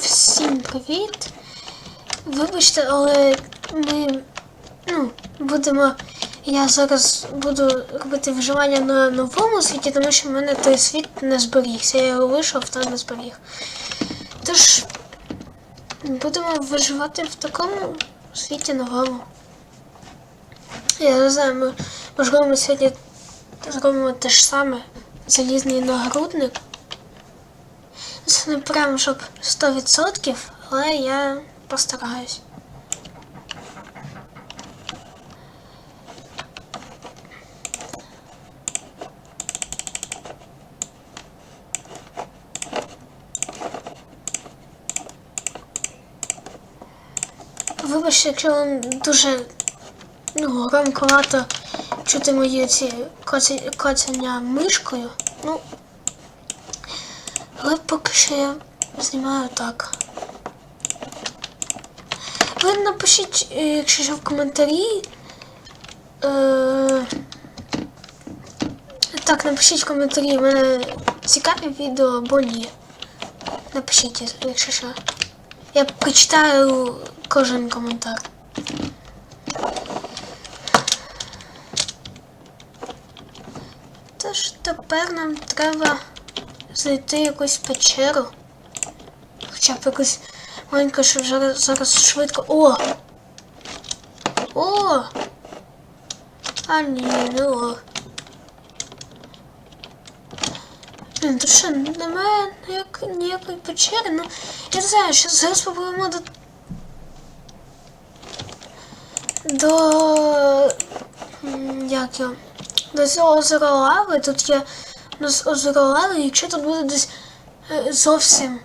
Всім привіт. Вибачте, але ми ну, будемо. Я зараз буду робити виживання на новому світі, тому що в мене той світ не зберігся. Я його вийшов та не зберіг. Тож будемо виживати в такому світі новому. Я не знаю, ми, можливо, ми сьогодні зробимо те ж саме. Залізний нагрудник. Це не прям щоб 100%, але я постараюсь. Вибачте, якщо вам дуже ну, громковато чути мої ці коцання мишкою. Ну, але поки що я знімаю так. Ви напишіть, е, якщо що в коментарі. Е, так, напишіть в коментарі, в мене цікаві відео або ні. Напишіть, якщо що. Я прочитаю кожен коментар. Тож тепер нам треба знайти якусь печеру. Хоча б якусь маленьку, щоб зараз, зараз швидко. О! О! А ні, не о. Блін, тут що, немає ніяк, ніякої печери? Ну, я не знаю, що зараз попливемо до. До. Як його? До цього озера лави. Тут є нас озеро лави, якщо тут буде десь е, зовсім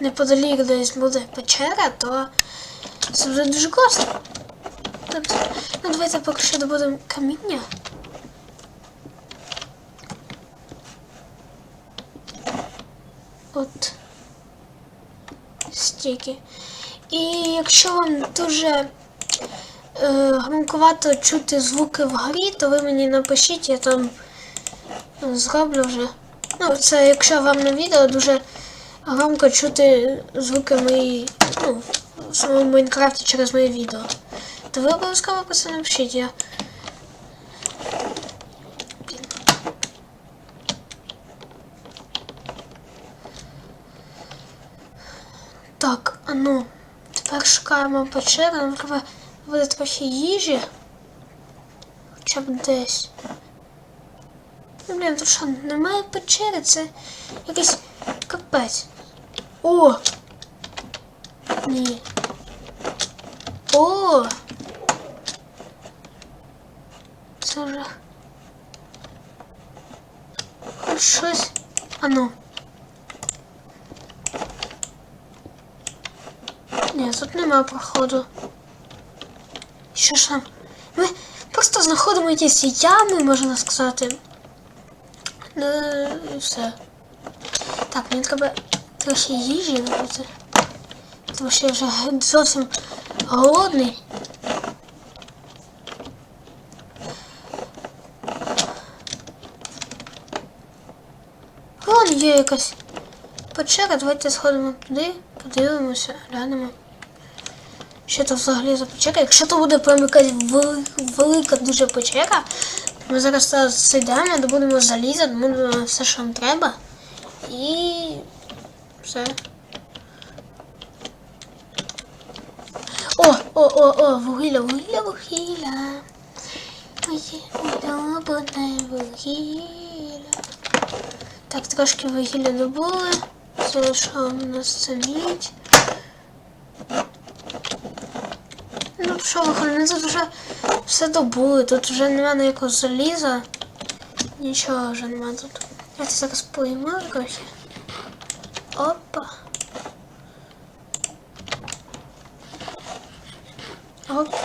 неподалік десь буде печера, то це вже дуже класно. Тобто, ну давайте поки що добудемо каміння. От стільки. І якщо вам дуже е, громковато чути звуки в грі, то ви мені напишіть, я там зроблю вже. Ну, це якщо вам на відео дуже громко чути звуки мої, ну, в самому Майнкрафті через моє відео. То ви обов'язково про це напишіть. Я... Так, а ну, тепер шукаємо печеру, нам треба буде трохи їжі. Хоча б десь. Ну, блін, тут що, немає печери, це якийсь капець. О! Ні. О! Це вже. Хоч щось. А ну. Ні, тут немає проходу. Що ж там? Ми просто знаходимо якісь ями, можна сказати. Ну, все. Так, мені треба трохи їжі набути. Тому що я вже зовсім голодний. Вон є якась печера, давайте сходимо туди, подивимося, глянемо. Що це взагалі за печера? Якщо то буде прям якась велика дуже печера, ми зараз це зайдемо, добудемо заліза, добудемо все, що нам треба. І все. О, о, о, о, вугілля, вугілля, вугілля. Вугілля. Так, трошки вугілля добули. Що у нас це. Ну що виходить, тут вже все добули, тут вже немає ніякого заліза. Нічого вже немає тут. Давайте зараз поїмо трохи. Опа. Оп.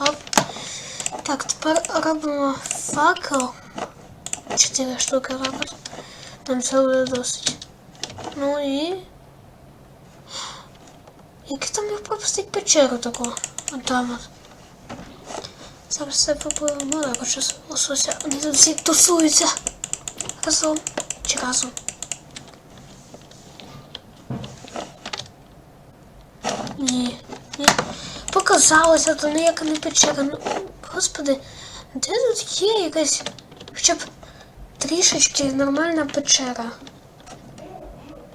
Оп. Так, тепер робимо факел. Чотири штуки робить. Нам це буде досить. Ну і. Як там міг пропустити печеру таку? От там от. Це все попливо море, хоча лосося. Вони тут всі тусуються. Разом чи разом. Ні, ні. Показалося, то як не печера. Ну, Господи, де тут є якась хоча б трішечки нормальна печера?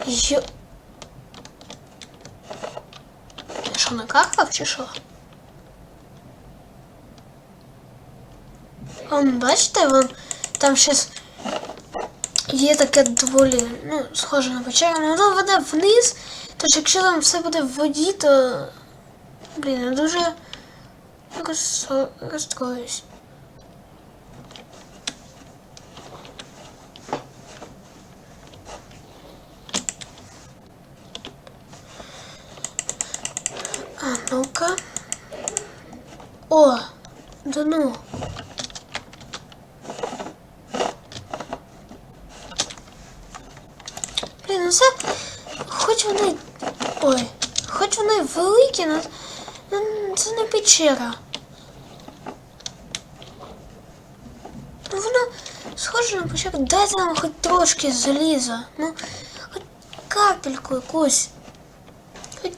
Йо... Що накахав чи що? Вон, бачите, вон там щось є таке доволі, ну, схоже на печеру, але воно веде вниз. Тож якщо там все буде в воді, то. Блін, я дуже роз... розстроюсь. А ну-ка. О, да ну. Блін, ну це хоч вони. Ой, хоч вони великі, але це не печера. Ну воно схоже на печеру. Дайте нам хоч трошки заліза. Ну, хоч капельку якусь. Хоч...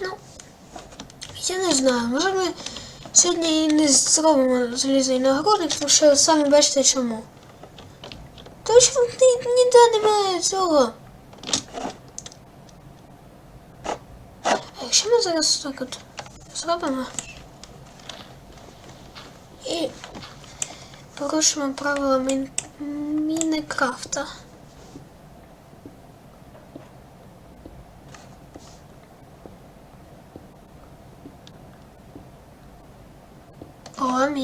Ну, я не знаю, може ми сьогодні не зробимо залізний нагородник, тому що самі бачите чому. Тому що ні, ніде немає цього. А якщо ми зараз так от зробимо і порушимо правила мін... Мінекрафта.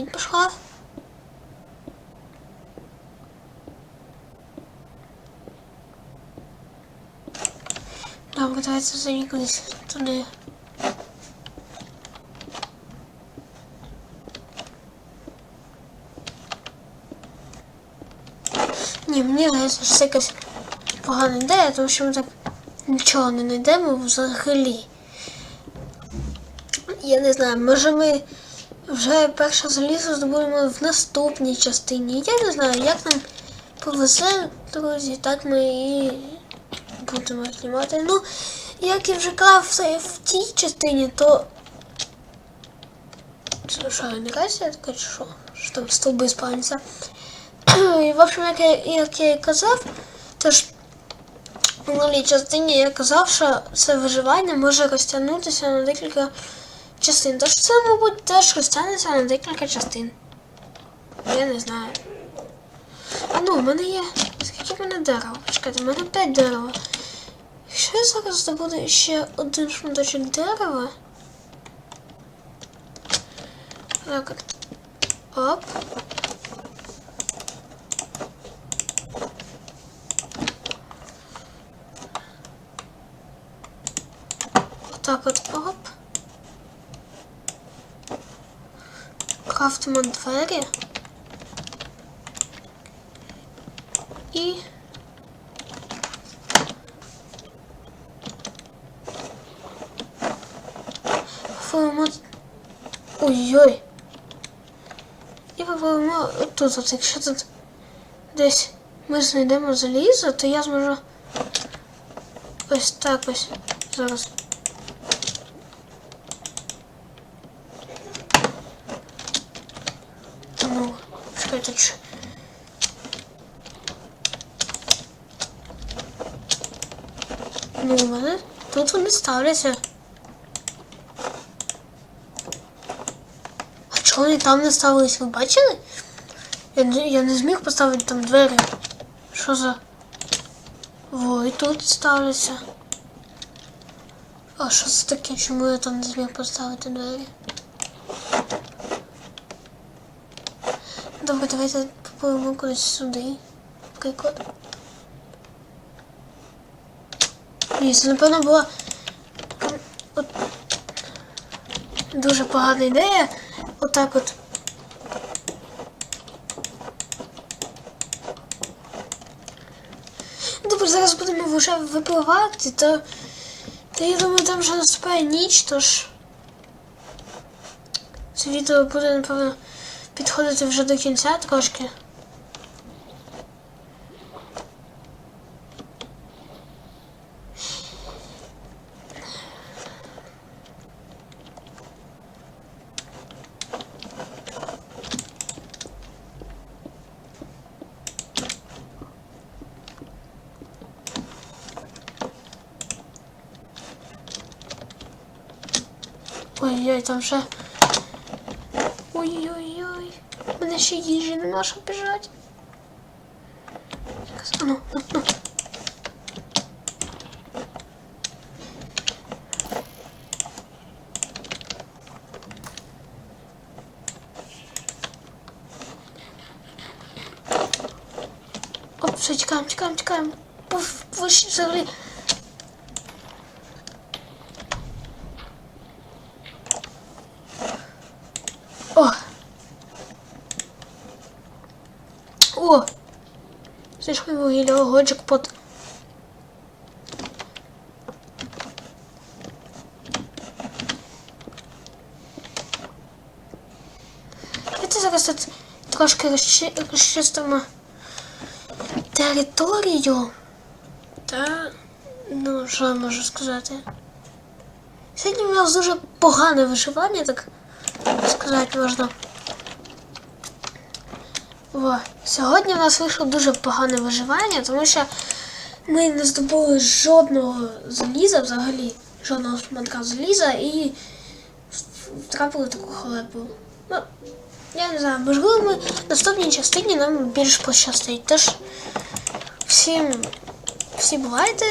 Мідь пішла. Добре, давайте заїхались туди. Ні, мені здається, що це якась погана ідея, тому що ми так нічого не знайдемо взагалі. Я не знаю, може ми вже перше залізо здобудемо в наступній частині. Я не знаю, як нам повезе, друзі, так ми і будемо знімати. Ну, як я вже казав в тій частині, то. Це що, генерація така чи що? Що там стовби спавняться? І, в общем, як я, як я і казав, то ж в минулій частині я казав, що це виживання може розтягнутися на декілька частин. Тож це, мабуть, теж розтягнеться на декілька частин. Я не знаю. А ну, в мене є. Скільки в мене дерева? Чекайте, в мене 5 дерева. Якщо я зараз здобуду ще один шматочок дерева. Так. Оп. Отак от оп. Крафтимо двері. І Попробуємо... Ой-ой. І попробуємо тут, от якщо тут десь ми знайдемо залізо, то я зможу ось так ось зараз. Чи... Ну, мене тут вони ставляться. А чого вони там не ставились? Ви бачили? Я, я не зміг поставити там двері. Що за. Во, і тут ставляться. А що це таке? Чому я там не зміг поставити двері? Добре, давайте попливемо кудись сюди. Приклад. Ні, це напевно була от, дуже погана ідея. Отак от. Добре, зараз будемо вже випливати, то, то я думаю, там вже наступає ніч, тож це відео буде, напевно, підходити вже до кінця трошки. Ой-ой, там же... Ой-ой-ой. У мене ще їжі нема, щоб біжати. Зараз, а ну, ну, ну. Оп, все, тікаємо, тікаємо, тікаємо. Пуф, пуш, взагалі. О! О! Знайшли вугілля, ого, джекпот. Давайте зараз тут трошки розчи- розчистимо територію. Та, ну, що я можу сказати? Сьогодні у нас дуже погане виживання, так сказати можна. О, сьогодні в нас вийшло дуже погане виживання, тому що ми не здобули жодного заліза взагалі, жодного шматка заліза і втрапили таку халепу. Ну, я не знаю, можливо, ми в наступній частині нам більш пощастить. Тож всім, всі бувайте,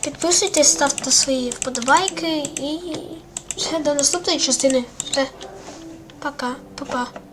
підписуйтесь, ставте свої вподобайки і все, до наступної частини. Все. Пока, па-па.